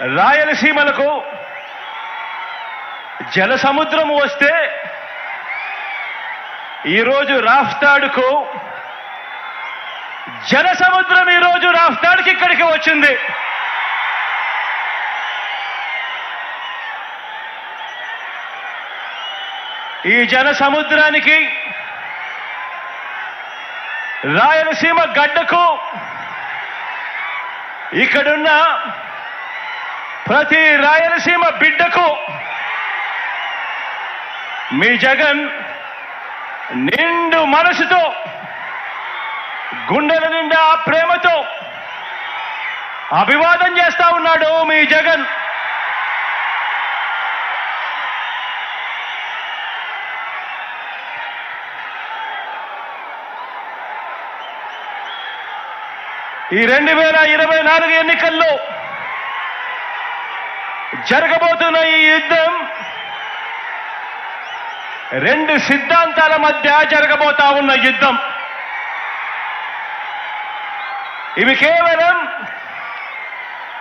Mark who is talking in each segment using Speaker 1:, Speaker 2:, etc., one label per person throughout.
Speaker 1: రాయలసీమలకు జల సముద్రం వస్తే ఈరోజు రాఫ్తాడుకు జల సముద్రం ఈరోజు రాఫ్తాడుకి ఇక్కడికి వచ్చింది. ఈ జన సముద్రానికి రాయలసీమ గడ్డకు ఇక్కడున్న ప్రతి రాయలసీమ బిడ్డకు మీ జగన్ నిండు మనసుతో గుండెల నిండా ప్రేమతో అభివాదం చేస్తా ఉన్నాడు మీ జగన్. ఈ రెండు వేల ఇరవై నాలుగు ఎన్నికల్లో జరగబోతున్న ఈ యుద్ధం రెండు సిద్ధాంతాల మధ్య జరగబోతా ఉన్న యుద్ధం. ఇవి కేవలం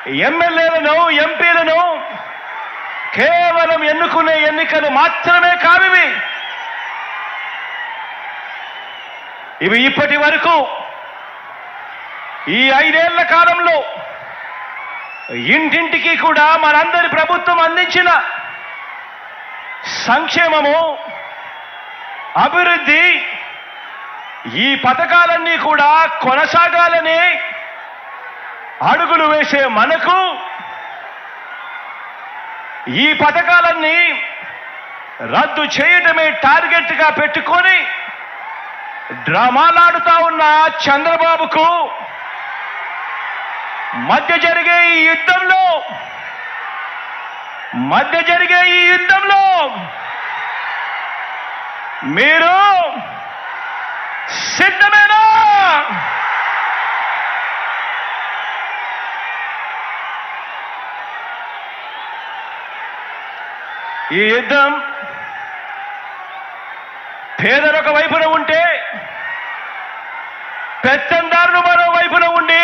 Speaker 1: ఎమ్మెల్యేలను ఎంపీలను కేవలం ఎన్నుకునే ఎన్నికలు మాత్రమే కావివి. ఇవి ఇప్పటి వరకు ఈ ఐదేళ్ళ కాలంలో ఇంటింటికి కూడా మనందరి ప్రభుత్వం అందించిన సంక్షేమము అభివృద్ధి ఈ పథకాలన్నీ కూడా కొనసాగాలని అడుగులు వేసే మనకు ఈ పథకాలన్నీ రద్దు చేయటమే టార్గెట్గా పెట్టుకొని డ్రామాలాడుతా ఉన్న చంద్రబాబుకు మధ్య జరిగే ఈ యుద్ధంలో మధ్య జరిగే ఈ యుద్ధంలో మీరు సిద్ధమేనా? ఈ యుద్ధం పేదరొక వైపున ఉంటే పెత్తందారులు మరో వైపున ఉండి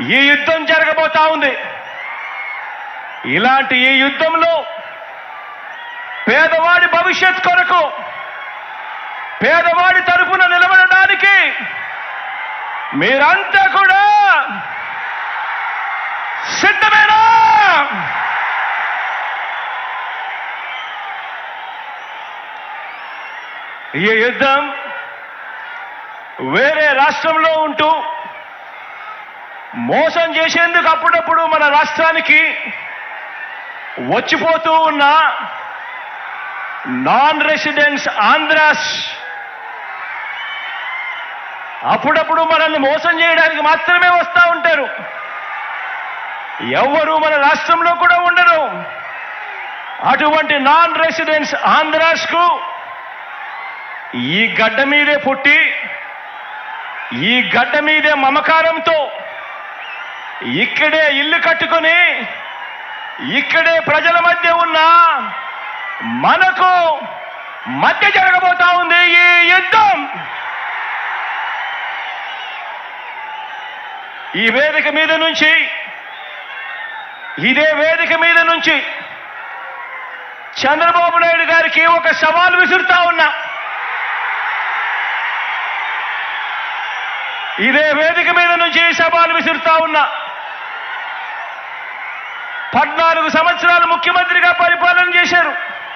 Speaker 1: ఈ యుద్ధం జరగబోతా ఉంది. ఇలాంటి ఈ యుద్ధంలో పేదవాడి భవిష్యత్ కొరకు పేదవాడి తరఫున నిలబడడానికి మీరంతా కూడా సిద్ధమేనా? ఈ యుద్ధం వేరే రాష్ట్రంలో ఉంటూ మోసం చేసేందుకు అప్పుడప్పుడు మన రాష్ట్రానికి వచ్చిపోతూ ఉన్న నాన్ రెసిడెన్స్ ఆంధ్రాస్ అప్పుడప్పుడు మనల్ని మోసం చేయడానికి మాత్రమే వస్తూ ఉంటారు. ఎవరు మన రాష్ట్రంలో కూడా ఉండరు. అటువంటి నాన్ రెసిడెన్స్ ఆంధ్రాస్కు ఈ గడ్డ మీదే పుట్టి ఈ గడ్డ మీదే మమకారంతో ఇక్కడే ఇల్లు కట్టుకొని ఇక్కడే ప్రజల మధ్య ఉన్న మనకు మధ్య జరగబోతా ఉంది ఈ యుద్ధం. ఈ వేదిక మీద నుంచి ఇదే వేదిక మీద నుంచి చంద్రబాబు నాయుడు గారికి ఒక సవాల్ విసురుతా ఉన్నా. ఇదే వేదిక మీద నుంచి సవాల్ విసురుతా ఉన్నా. పద్నాలుగు సంవత్సరాలు ముఖ్యమంత్రిగా పరిపాలన చేశారు.